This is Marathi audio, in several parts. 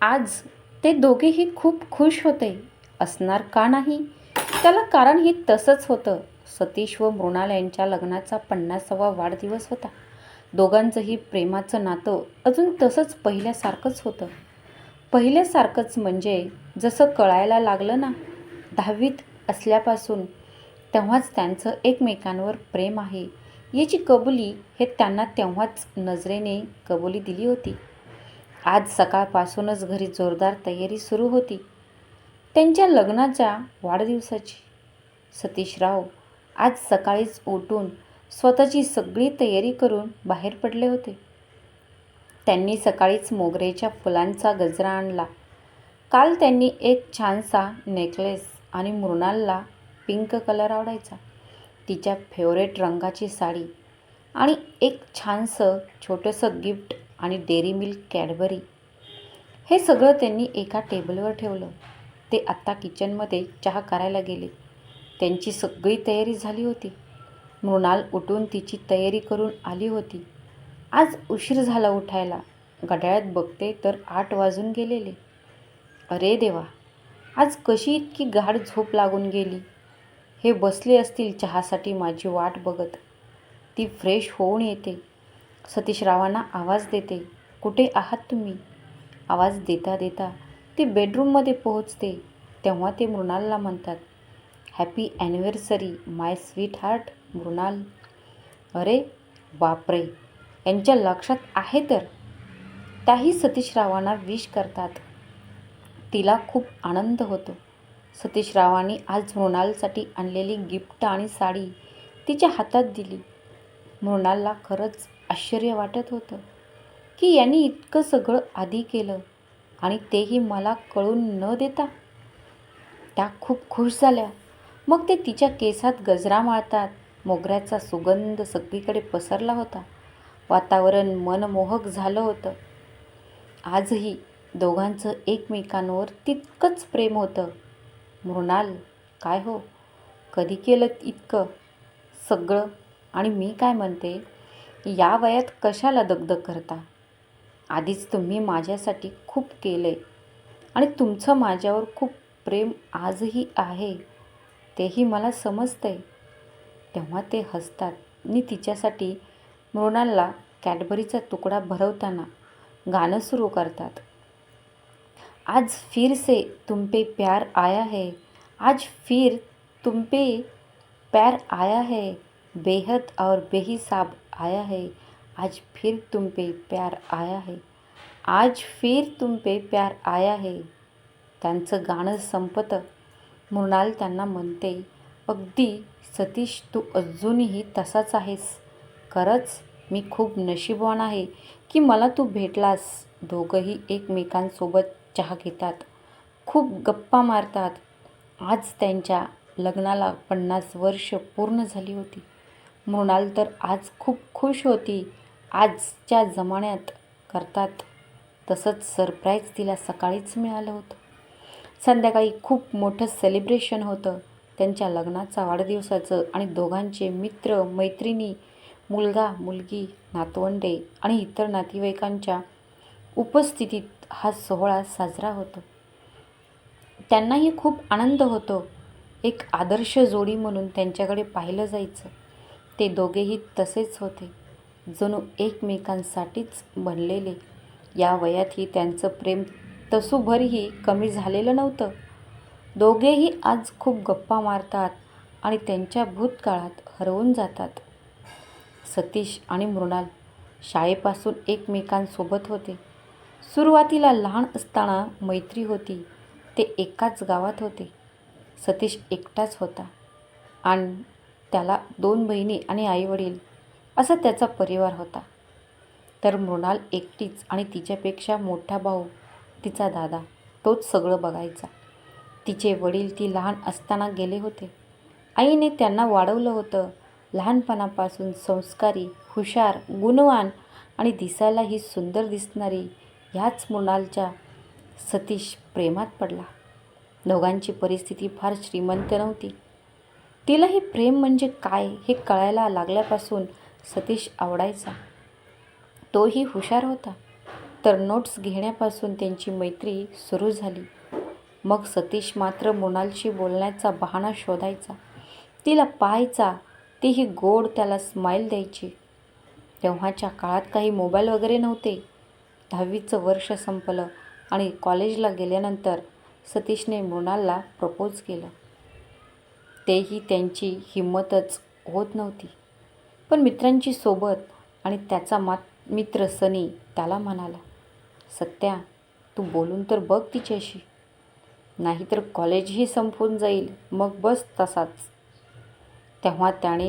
आज ते दोघेही खूप खुश होते. असणार का नाही? त्याला कारण हे तसंच होतं. सतीश व मृणाल यांच्या लग्नाचा पन्नासावा वाढदिवस होता. दोघांचंही प्रेमाचं नातं अजून तसंच पहिल्यासारखंच होतं. पहिल्यासारखंच म्हणजे जसं कळायला लागलं ना दहावीत असल्यापासून तेव्हाच त्यांचं एकमेकांवर प्रेम आहे. याची कबुली हे त्यांना तेव्हाच नजरेने कबुली दिली होती. आज सकाळपासूनच घरी जोरदार तयारी सुरू होती. त्यांच्या लग्नाच्या वाढदिवसाची. सतीशराव आज सकाळीच उठून स्वतःची सगळी तयारी करून बाहेर पडले होते. त्यांनी सकाळीच मोगरेच्या फुलांचा गजरा आणला. काल त्यांनी एक छानसा नेकलेस आणि मृणालला पिंक कलर आवडायचा. तिच्या फेवरेट रंगाची साडी आणि एक छानसं छोटंसं गिफ्ट आणि डेअरी मिल्क कॅडबरी हे सगळं त्यांनी एका टेबलवर ठेवलं. ते आत्ता किचनमध्ये चहा करायला गेले. त्यांची सगळी तयारी झाली होती. मृणाल उठून तिची तयारी करून आली होती. आज उशीर झाला उठायला. घड्याळात बघते तर आठ वाजून गेलेले. अरे देवा! आज कशी इतकी गाढ झोप लागून गेली? हे बसले असतील चहासाठी माझी वाट बघत. ती फ्रेश होऊन येते. सतीशरावांना आवाज देते. कुठे आहात तुम्ही? आवाज देता देता ती बेडरूममध्ये पोहोचते. तेव्हा ते मृणालला म्हणतात happy anniversary my sweetheart Mrunal. अरे बापरे! यांच्या लक्षात आहे तर. त्याही सतीशरावांना विश करतात. तिला खूप आनंद होतो. सतीशरावांनी आज मृणालसाठी आणलेली गिफ्ट आणि साडी तिच्या हातात दिली. मृणालला खरंच आश्चर्य वाटत होतं की यांनी इतकं सगळं आधी केलं आणि तेही मला कळून न देता. त्या खूप खुश झाल्या. मग ते तिच्या केसात गजरा माळतात. मोगऱ्याचा सुगंध सगळीकडे पसरला होता. वातावरण मनमोहक झालं होतं. आजही दोघांचं एकमेकांवर तितकंच प्रेम होतं. मृणाल काय हो? कधी केलं इतकं? सगळं? आणि मी काय म्हणते? या वयात कशाला दगदग करता? आधीच तुम्ही माझ्यासाठी खूप केलं आहे आणि तुमचं माझ्यावर खूप प्रेम आजही आहे तेही मला समजतं आहे तेव्हा ते हसतात. आणि तिच्यासाठी मृणालला कॅडबरीचा तुकडा भरवताना गाणं सुरू करतात. आज फिर से तुम पे प्यार आया है आज फिर तुम पे प्यार आया है बेहद और बेहिसाब आया है। आज फिर तुम पे प्यार आया है। आज फिर तुम पे प्यार आया है। त्यांचं गाणं संपतं मृणाल त्यांना म्हणते अगदी सतीश तू अजूनही तसाच आहेस. खरंच मी खूप नशीबवान आहे की मला तू भेटलास. दोघंही एकमेकांसोबत चहा घेतात खूप गप्पा मारतात. आज त्यांच्या लग्नाला पन्नास वर्ष पूर्ण झाली होती. मृणाल तर आज खूप खुश होती. आजच्या जमान्यात करतात. तसंच सरप्राईज तिला सकाळीच मिळालं होतं. संध्याकाळी खूप मोठं सेलिब्रेशन होतं. त्यांच्या लग्नाचा वाढदिवसाचं आणि दोघांचे मित्र मैत्रिणी मुलगा मुलगी नातवंडे आणि इतर नातेवाईकांच्या उपस्थितीत हा सोहळा साजरा होतो. त्यांनाही खूप आनंद होतो. एक आदर्श जोडी म्हणून त्यांच्याकडे पाहिलं जायचं. ते दोघेही तसेच होते. जणू एकमेकांसाठीच बनलेले. या वयातही त्यांचं प्रेम तसूभरही कमी झालेलं नव्हतं. दोघेही आज खूप गप्पा मारतात आणि त्यांच्या भूतकाळात हरवून जातात. सतीश आणि मृणाल शाळेपासून एकमेकांसोबत होते. सुरुवातीला लहान असताना मैत्री होती. ते एकाच गावात होते. सतीश एकटाच होता. आणि त्याला दोन बहिणी आणि आईवडील असा त्याचा परिवार होता. तर मृणाल एकटीच आणि तिच्यापेक्षा मोठा भाऊ तिचा दादा तोच सगळं बघायचा. तिचे वडील ती लहान असताना गेले होते. आईने त्यांना वाढवलं होतं. लहानपणापासून संस्कारी हुशार गुणवान आणि दिसायलाही सुंदर दिसणारी ह्याच मृणालच्या सतीश प्रेमात पडला. दोघांची परिस्थिती फार श्रीमंत नव्हती. तिलाही प्रेम म्हणजे काय हे कळायला लागल्यापासून सतीश आवडायचा. तोही हुशार होता. तर नोट्स घेण्यापासून त्यांची मैत्री सुरू झाली. मग सतीश मात्र मृणालशी बोलण्याचा बहाणा शोधायचा. तिला पाहायचा तीही गोड त्याला स्माईल द्यायची. तेव्हाच्या काळात काही मोबाईल वगैरे नव्हते. दहावीचं वर्ष संपलं आणि कॉलेजला गेल्यानंतर सतीशने मृणालला प्रपोज केलं. तेही त्यांची हिंमतच होत नव्हती. पण मित्रांची सोबत आणि त्याचा मात मित्र सनी त्याला म्हणाला सत्या तू बोलून तर बघ तिच्याशी. नाहीतर कॉलेजही संपून जाईल. मग बस तसाच. तेव्हा त्याने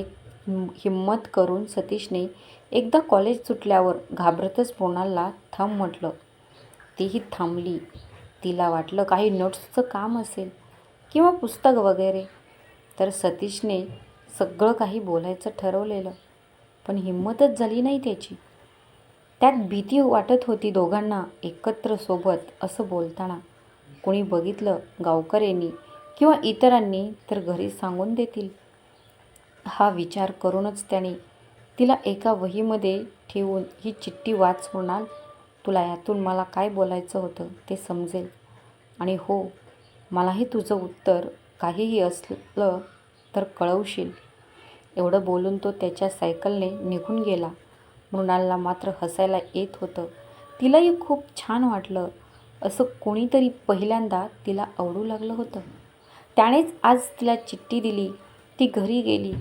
हिंमत करून सतीशने एकदा कॉलेज सुटल्यावर घाबरतच पोणाला थांब म्हटलं. तीही थांबली. तिला वाटलं काही नोट्सचं काम असेल किंवा पुस्तक वगैरे. तर सतीशने सगळं काही बोलायचं ठरवलेलं पण हिंमतच झाली नाही त्याची. त्यात भीती वाटत होती दोघांना एकत्र सोबत असं बोलताना. कोणी बघितलं गावकऱ्यांनी किंवा इतरांनी तर घरी सांगून देतील. हा विचार करूनच त्याने तिला एका वहीमध्ये ठेवून ही चिठ्ठी वाच होणार तुला यातून मला काय बोलायचं होतं ते समजेल. आणि हो मलाही तुझं उत्तर काहीही असलं तर कळवशील. एवढं बोलून तो त्याच्या सायकलने निघून गेला. मृणालला मात्र हसायला येत होतं. तिलाही खूप छान वाटलं. असं कोणीतरी पहिल्यांदा तिला आवडू लागलं होतं. त्यानेच आज तिला चिठ्ठी दिली. ती घरी गेली.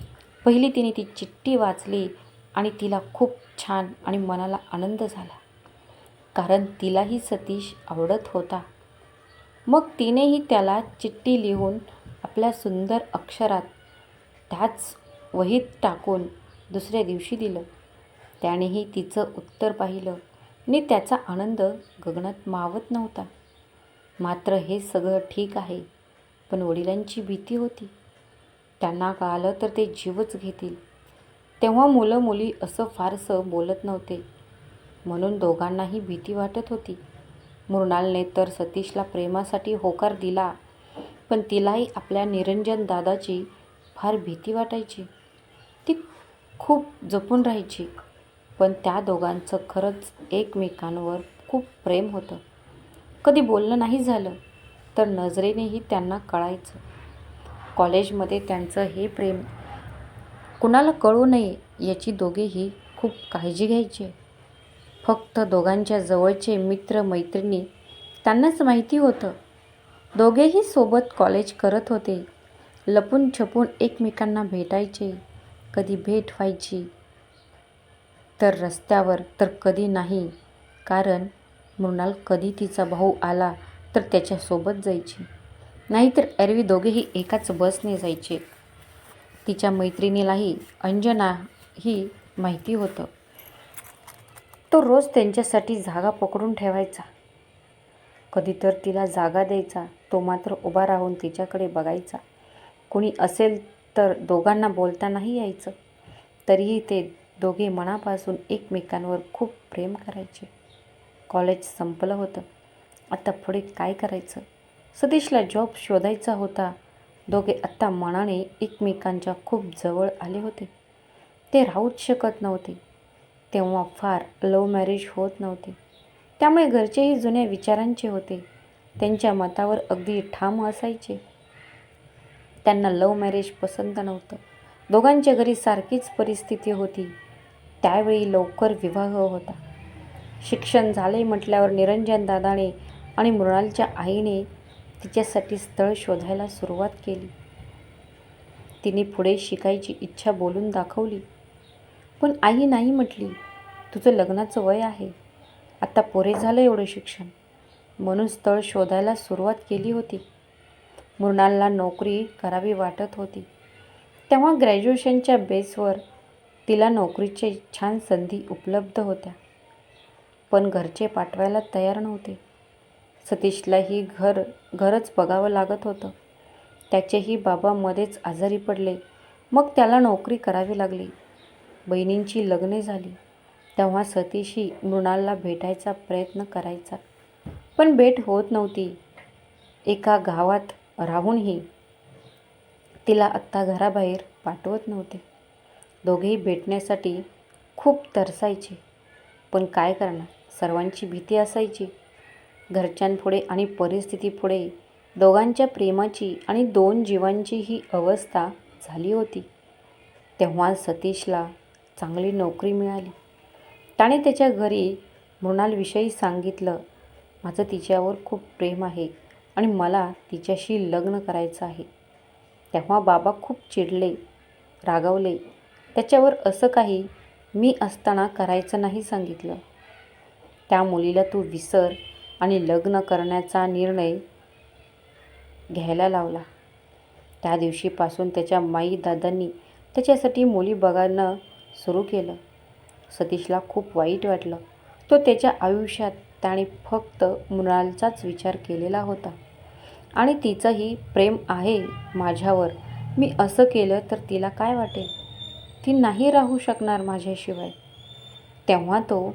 पहिली तिने ती चिठ्ठी वाचली आणि तिला खूप छान आणि मनाला आनंद झाला. कारण तिलाही सतीश आवडत होता. मग तिनेही त्याला चिठ्ठी लिहून आपल्या सुंदर अक्षरात त्याच वहीत टाकून दुसऱ्या दिवशी दिलं. त्यानेही तिचं उत्तर पाहिलं आणि त्याचा आनंद गगनात मावत नव्हता. मात्र हे सगळं ठीक आहे पण वडिलांची भीती होती. त्यांना कळालं तर ते जीवच घेतील. तेव्हा मुलं मुली असं फारसं बोलत नव्हते. म्हणून दोघांनाही भीती वाटत होती. मृणालने तर सतीशला प्रेमासाठी होकार दिला पण तिलाही आपल्या निरंजन दादाची फार भीती वाटायची. ती खूप जपून राहायची. पण त्या दोघांचं खरंच एकमेकांवर खूप प्रेम होतं. कधी बोलणं नाही झालं तर नजरेनेही त्यांना कळायचं. कॉलेजमध्ये त्यांचं हे प्रेम कुणाला कळू नये याची दोघेही खूप काळजी घ्यायचे. फक्त दोघांच्या जवळचे मित्र मैत्रिणी त्यांनाच माहिती होतं. दोघेही सोबत कॉलेज करत होते. लपून छपून एकमेकांना भेटायचे. कधी भेट व्हायची. तर रस्त्यावर तर कधी नाही. कारण मृणाल कधी तिचा भाऊ आला तर त्याच्यासोबत जायची. नाहीतर एरवी दोघेही एकाच बसने जायचे. तिच्या मैत्रिणीलाही अंजनाही माहिती होतं. तो रोज त्यांच्यासाठी जागा पकडून ठेवायचा. कधी तर तिला जागा द्यायचा तो मात्र उभा राहून तिच्याकडे बघायचा. कोणी असेल तर दोघांना बोलतानाही यायचं. तरीही ते दोघे मनापासून एकमेकांवर खूप प्रेम करायचे. कॉलेज संपलं होतं. आता पुढे काय करायचं? सतीशला जॉब शोधायचा होता. दोघे आत्ता मनाने एकमेकांच्या खूप जवळ आले होते. ते राहूच शकत नव्हते. तेव्हा फार लव्ह मॅरेज होत नव्हते. त्यामुळे घरचेही जुन्या विचारांचे होते. त्यांच्या मतावर अगदी ठाम असायचे. त्यांना लव्ह मॅरेज पसंत नव्हतं. दोघांच्या घरी सारखीच परिस्थिती होती. त्यावेळी लवकर विवाह होता. शिक्षण झाले म्हटल्यावर निरंजन दादाने आणि मृणालच्या आईने तिच्यासाठी स्थळ शोधायला सुरुवात केली. तिने पुढे शिकायची इच्छा बोलून दाखवली. पण आई नाही म्हटली तुझं लग्नाचं वय आहे. आता पुरे झालं एवढं शिक्षण. म्हणून स्थळ शोधायला सुरुवात केली होती. मृणालला नोकरी करावी वाटत होती. तेव्हा ग्रॅज्युएशनच्या बेसवर तिला नोकरीचे छान संधी उपलब्ध होत्या. पण घरचे पाठवायला तयार नव्हते. सतीशलाही घर घरच बघावं लागत होतं. त्याचेही बाबा मध्येच आजारी पडले. मग त्याला नोकरी करावी लागली. बहिणींची लग्ने झाली. तेव्हा सतीशही मृणालला भेटायचा प्रयत्न करायचा. पण भेट होत नव्हती. एका गावात राहूनही तिला आत्ता घराबाहेर पाठवत नव्हते. दोघेही भेटण्यासाठी खूप तरसायचे. पण काय करणार? सर्वांची भीती असायची. घरच्यांपुढे आणि परिस्थितीपुढे दोघांच्या प्रेमाची आणि दोन जीवांची ही अवस्था झाली होती. तेव्हा सतीशला चांगली नोकरी मिळाली. त्याने त्याच्या घरी मृणालविषयी सांगितलं. माझं तिच्यावर खूप प्रेम आहे आणि मला तिच्याशी लग्न करायचं आहे. तेव्हा बाबा खूप चिडले रागावले. त्याच्यावर असं काही मी असताना करायचं नाही सांगितलं. त्या मुलीला तू विसर आणि लग्न करण्याचा निर्णय घ्यायला लावला. त्या दिवशीपासून त्याच्या माई दादांनी त्याच्यासाठी मुली बघणं सुरू केलं. सतीशला खूप वाईट वाटलं. तो त्याच्या आयुष्यात त्याने फक्त मृणालचाच विचार केलेला होता. आणि तिचंही प्रेम आहे माझ्यावर. मी असं केलं तर तिला काय वाटेल? ती नाही राहू शकणार माझ्याशिवाय. तेव्हा तो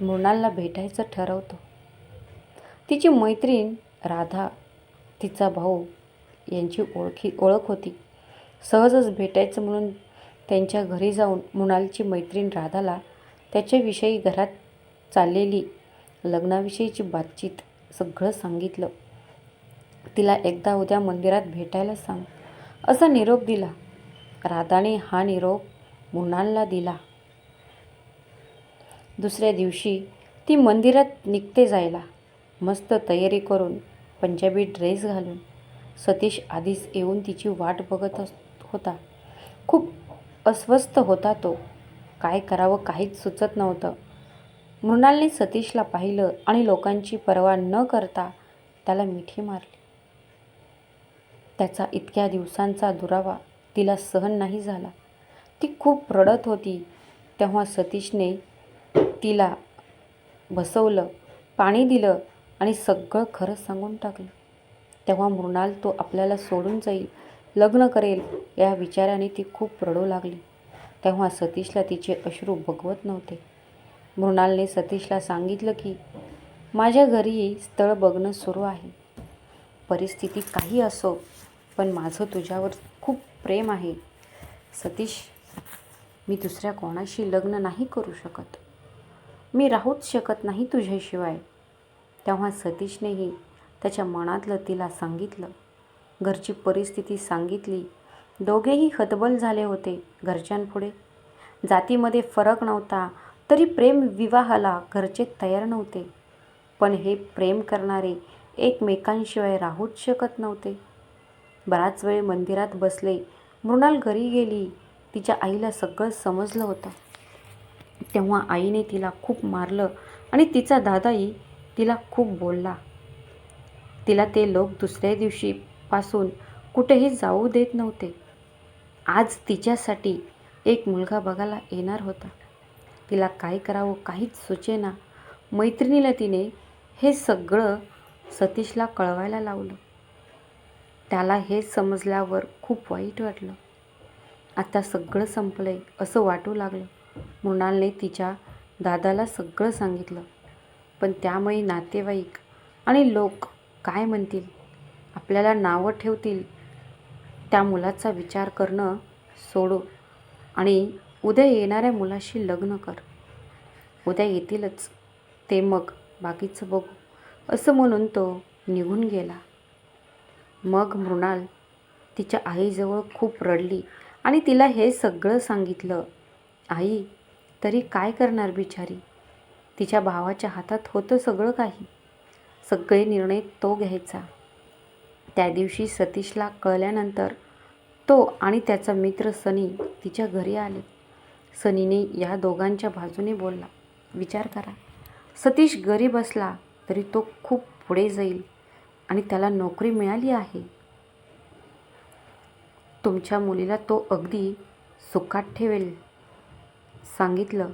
मृणालला भेटायचं ठरवतो. तिची मैत्रीण राधा तिचा भाऊ यांची ओळखी ओळख होती. सहजच भेटायचं म्हणून त्यांच्या घरी जाऊन मृणालची मैत्रीण राधाला त्याच्याविषयी घरात चाललेली लग्नाविषयीची बातचीत सगळं सांगितलं. तिला एकदा उद्या मंदिरात भेटायला सांग. असा निरोप दिला. राधाने हा निरोप मृणालला दिला. दुसऱ्या दिवशी ती मंदिरात निघते जायला. मस्त तयारी करून पंजाबी ड्रेस घालून सतीश आधीच येऊन तिची वाट बघत होता. खूप अस्वस्थ होता तो. काय करावं काहीच सुचत नव्हतं. मृणालने सतीशला पाहिलं आणि लोकांची पर्वा न करता त्याला मिठी मारली. त्याचा इतक्या दिवसांचा दुरावा तिला सहन नाही झाला. ती खूप रडत होती. तेव्हा सतीशने तिला बसवलं पाणी दिलं आणि सगळं खरं सांगून टाकलं. तेव्हा मृणाल तो आपल्याला सोडून जाईल लग्न करेल या विचाराने ती खूप रडू लागली. तेव्हा सतीशला तिचे अश्रू बघवत नव्हते. मृणालने सतीशला सांगितलं की माझ्या घरीही स्थळ बघणं सुरू आहे. परिस्थिती काही असो पण माझं तुझ्यावर खूप प्रेम आहे. सतीश मी दुसऱ्या कोणाशी लग्न नाही करू शकत. मी राहूच शकत नाही तुझ्याशिवाय. तेव्हा सतीशनेही त्याच्या मनातलं तिला सांगितलं. घरची परिस्थिती सांगितली. दोघेही हतबल झाले होते घरच्यांपुढे. जातीमध्ये फरक नव्हता तरी प्रेम विवाहाला घरचे तयार नव्हते. पण हे प्रेम करणारे एकमेकांशिवाय राहूच शकत नव्हते. बराच वेळ मंदिरात बसले मृणाल घरी गेली तिच्या आईला सगळं समजलं होतं. तेव्हा आईने तिला खूप मारलं आणि तिचा दादाही तिला खूप बोलला. तिला ते लोक दुसऱ्या दिवशीपासून कुठेही जाऊ देत नव्हते. आज तिच्यासाठी एक मुलगा बघायला येणार होता. तिला काय करावं काहीच सुचेना. मैत्रिणीला तिने हे सगळं सतीशला कळवायला लावलं. त्याला हे समजल्यावर खूप वाईट वाटलं. आता सगळं संपलंय असं वाटू लागलं. मृणालने तिच्या दादाला सगळं सांगितलं. पण त्यामुळे नातेवाईक आणि लोक काय म्हणतील? आपल्याला नावं ठेवतील. त्या मुलाचा विचार करणं सोडू आणि उद्या येणाऱ्या मुलाशी लग्न कर. उद्या येतीलच. ते मग बाकीचं बघू. असं म्हणून तो निघून गेला. मग मृणाल तिच्या आईजवळ खूप रडली आणि तिला हे सगळं सांगितलं. आई तरी काय करणार बिचारी? तिच्या भावाच्या हातात होतं सगळं काही. सगळे निर्णय तो घ्यायचा. त्या दिवशी सतीशला कळल्यानंतर तो आणि त्याचा मित्र सनी तिच्या घरी आले. सनीने या दोघांच्या बाजूने बोलला विचार करा. सतीश गरीब असला तरी तो खूप पुढे जाईल आणि त्याला नोकरी मिळाली आहे. तुमच्या मुलीला तो अगदी सुखात ठेवेल. सांगितलं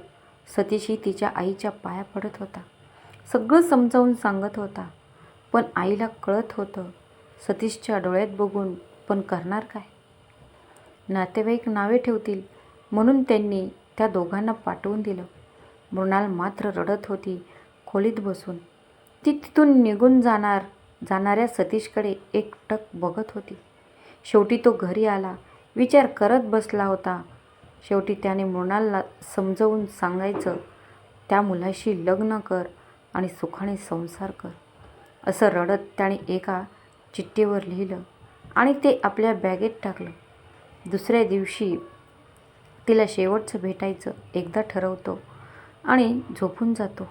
सतीशही तिच्या आईच्या पाया पडत होता. सगळं समजावून सांगत होता पण आईला कळत होतं सतीशच्या डोळ्यात बघून पण करणार काय? नातेवाईक नावे ठेवतील. म्हणून त्यांनी त्या दोघांना पाठवून दिलं. मृणाल मात्र रडत होती खोलीत बसून. ती तिथून निघून जाणार जाणाऱ्या सतीशकडे एकटक बघत होती. शेवटी तो घरी आला विचार करत बसला होता. शेवटी त्याने मृणालला समजवून सांगायचं त्या मुलाशी लग्न कर आणि सुखाने संसार कर. असं रडत त्याने एका चिठ्ठीवर लिहिलं आणि ते आपल्या बॅगेत टाकलं. दुसऱ्या दिवशी तिला शेवटचं भेटायचं एकदा ठरवतो आणि झोपून जातो.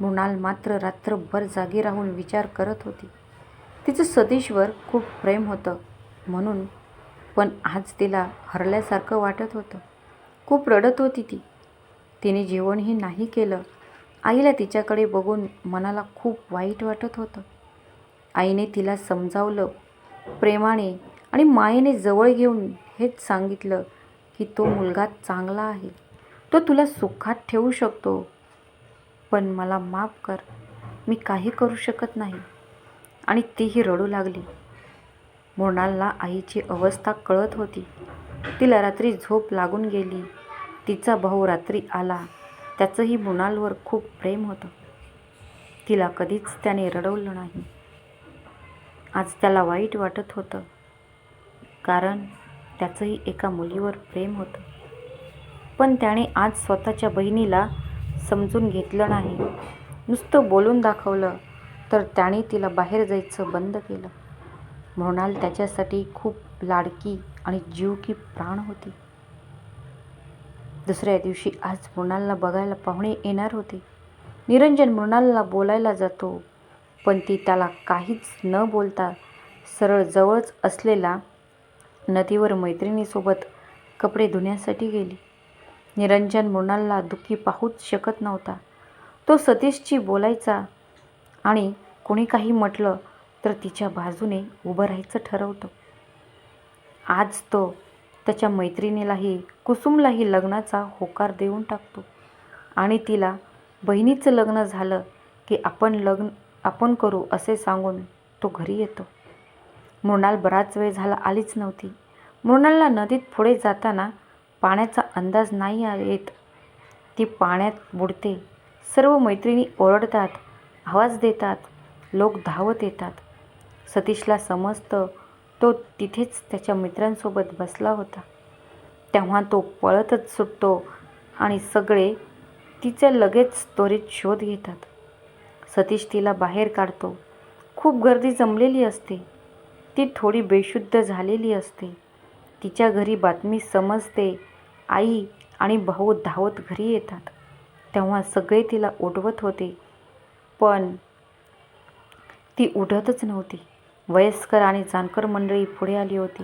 मृणाल मात्र रात्रभर जागी राहून विचार करत होती. तिचं सतीशवर खूप प्रेम होतं म्हणून पण आज तिला हरल्यासारखं वाटत होतं. खूप रडत होती ती. तिने जेवणही नाही केलं. आईला तिच्याकडे बघून मनाला खूप वाईट वाटत होतं. आईने तिला समजावलं प्रेमाने आणि मायेने जवळ घेऊन हेच सांगितलं की तो मुलगा चांगला आहे. तो तुला सुखात ठेवू शकतो पण मला माफ कर. मी काही करू शकत नाही. आणि तीही रडू लागली. मृणालला आईची अवस्था कळत होती. तिला रात्री झोप लागून गेली. तिचा भाऊ रात्री आला. त्याचंही मृणालवर खूप प्रेम होतं. तिला कधीच त्याने रडवलं नाही. आज त्याला वाईट वाटत होतं. कारण त्याचंही एका मुलीवर प्रेम होतं. पण त्याने आज स्वतःच्या बहिणीला समजून घेतलं नाही. नुसतं बोलून दाखवलं तर त्याने तिला बाहेर जायचं बंद केलं. मृणाल त्याच्यासाठी खूप लाडकी आणि जीव की प्राण होती. दुसऱ्या दिवशी आज मृणालला बघायला पाहुणे येणार होते. निरंजन मृणालला बोलायला जातो. पण ती त्याला काहीच न बोलता सरळ जवळच असलेला नदीवर मैत्रिणीसोबत कपडे धुण्यासाठी गेली. निरंजन मृणालला दुःखी पाहूच शकत नव्हता. तो सतीशची बोलायचा आणि कोणी काही म्हटलं तर तिच्या बाजूने उभं राहायचं ठरवतो. आज तो त्याच्या मैत्रिणीलाही कुसुमलाही लग्नाचा होकार देऊन टाकतो. आणि तिला बहिणीचं लग्न झालं की आपण लग्न आपण करू असे सांगून तो घरी येतो. मृणाल बराच वेळ झाला आलीच नव्हती. मृणालला नदीत पुढे जाताना पाण्याचा अंदाज नाही येत. ती पाण्यात बुडते. सर्व मैत्रिणी ओरडतात आवाज देतात लोक धावत येतात. सतीशला समजतं तो तिथेच त्याच्या मित्रांसोबत बसला होता. तेव्हा तो पळतच सुटतो आणि सगळे तिचे लगेच त्वरित शोध घेतात. सतीश तिला बाहेर काढतो. खूप गर्दी जमलेली असते. ती थोडी बेशुद्ध झालेली असते. तिच्या घरी बातमी समजते. आई आणि भाऊ धावत घरी येतात. तेव्हा सगळे तिला उठवत होते. पण ती उठतच नव्हती. वयस्कर आणि जानकर मंडळी पुढे आली होती.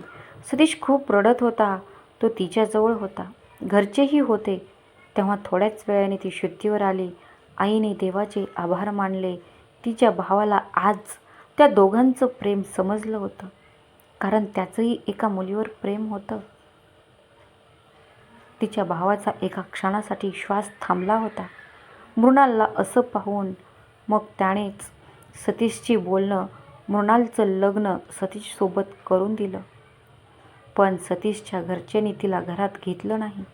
सतीश खूप रडत होता. तो तिच्याजवळ होता. घरचेही होते. तेव्हा थोड्याच वेळाने ती शुद्धीवर आली. आईने देवाचे आभार मानले. तिच्या भावाला आज त्या दोघांचं प्रेम समजलं होतं. कारण त्याचंही एका मुलीवर प्रेम होतं. तिच्या भावाचा एका क्षणासाठी श्वास थांबला होता. मृणालला असं पाहून मग त्यानेच सतीशची बोलणं मृणालचं लग्न सतीशसोबत करून दिलं. पण सतीशच्या घरच्यांनी तिला घरात घेतलं नाही.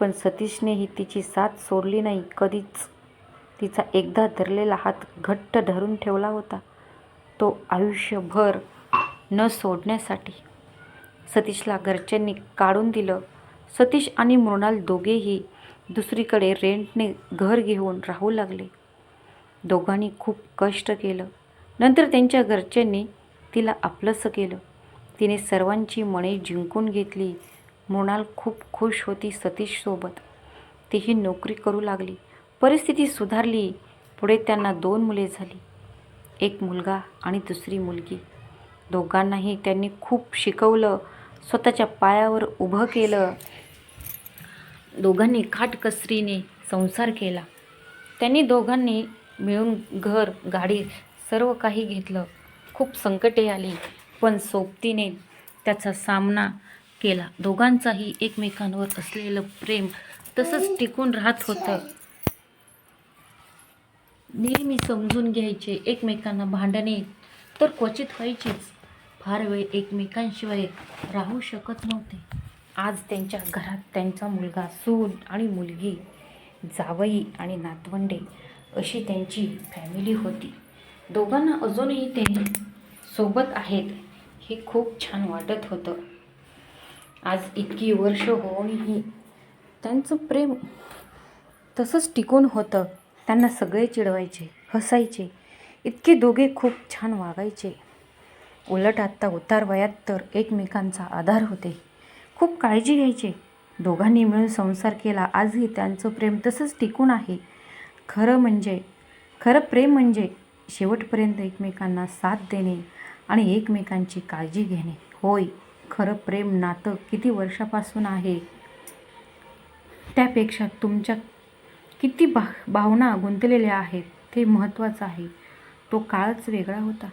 पण सतीशनेही तिची साथ सोडली नाही. कधीच तिचा एकदा धरलेला हात घट्ट धरून ठेवला होता. तो आयुष्यभर न सोडण्यासाठी सतीशला घरच्यांनी काढून दिलं. सतीश आणि मृणाल दोघेही दुसरीकडे रेंटने घर घेऊन राहू लागले. दोघांनी खूप कष्ट केलं. नंतर त्यांच्या घरच्यांनी तिला आपलंसं केलं. तिने सर्वांची मने जिंकून घेतली. मृणाल खूप खुश होती सतीशसोबत. तीही नोकरी करू लागली. परिस्थिती सुधारली. पुढे त्यांना दोन मुले झाली. एक मुलगा आणि दुसरी मुलगी. दोघांनाही त्यांनी खूप शिकवलं. स्वतःच्या पायावर उभं केलं. दोघांनी काटकसरीने संसार केला. त्यांनी दोघांनी मिळून घर गाडी सर्व काही घेतलं. खूप संकटे आली. पण सोबतीने त्याचा सामना केला. दोघांचाही एकमेकांवर असलेलं प्रेम तसंच टिकून राहत होतं. नेहमी समजून घ्यायचे एकमेकांना भांडणे तर क्वचित व्हायचीच. फार वेळ एकमेकांशिवाय राहू शकत नव्हते. आज त्यांच्या घरात त्यांचा मुलगा सून आणि मुलगी जावई आणि नातवंडे अशी त्यांची फॅमिली होती. दोघांना अजूनही ते सोबत आहेत हे खूप छान वाटत होतं. आज इतकी वर्ष होऊनही त्यांचं प्रेम तसंच टिकून होतं. त्यांना सगळे चिडवायचे हसायचे. इतके दोघे खूप छान वागायचे. उलट आत्ता उतार वयात तर एकमेकांचा आधार होते. खूप काळजी घ्यायचे. दोघांनी मिळून संसार केला. आजही त्यांचं प्रेम तसंच टिकून आहे. खरं म्हणजे खरं प्रेम म्हणजे शेवटपर्यंत एकमेकांना साथ देणे आणि एकमेकांची काळजी घेणे. होय. खरं प्रेम नातं किती वर्षापासून आहे? त्यापेक्षा तुमच्या किती भा भावना गुंतलेल्या आहेत ते महत्त्वाचं आहे. तो काळच वेगळा होता.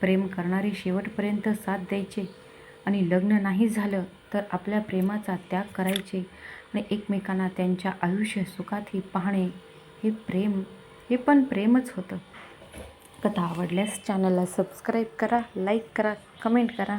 प्रेम करणारे शेवटपर्यंत साथ द्यायचे आणि लग्न नाही झालं तर आपल्या प्रेमाचा त्याग करायचे आणि एकमेकांना त्यांच्या आयुष्य सुखातही पाहणे हे प्रेम हे पण प्रेमच होतं. कथा आवडल्यास चॅनलला सबस्क्राईब करा लाईक करा कमेंट करा.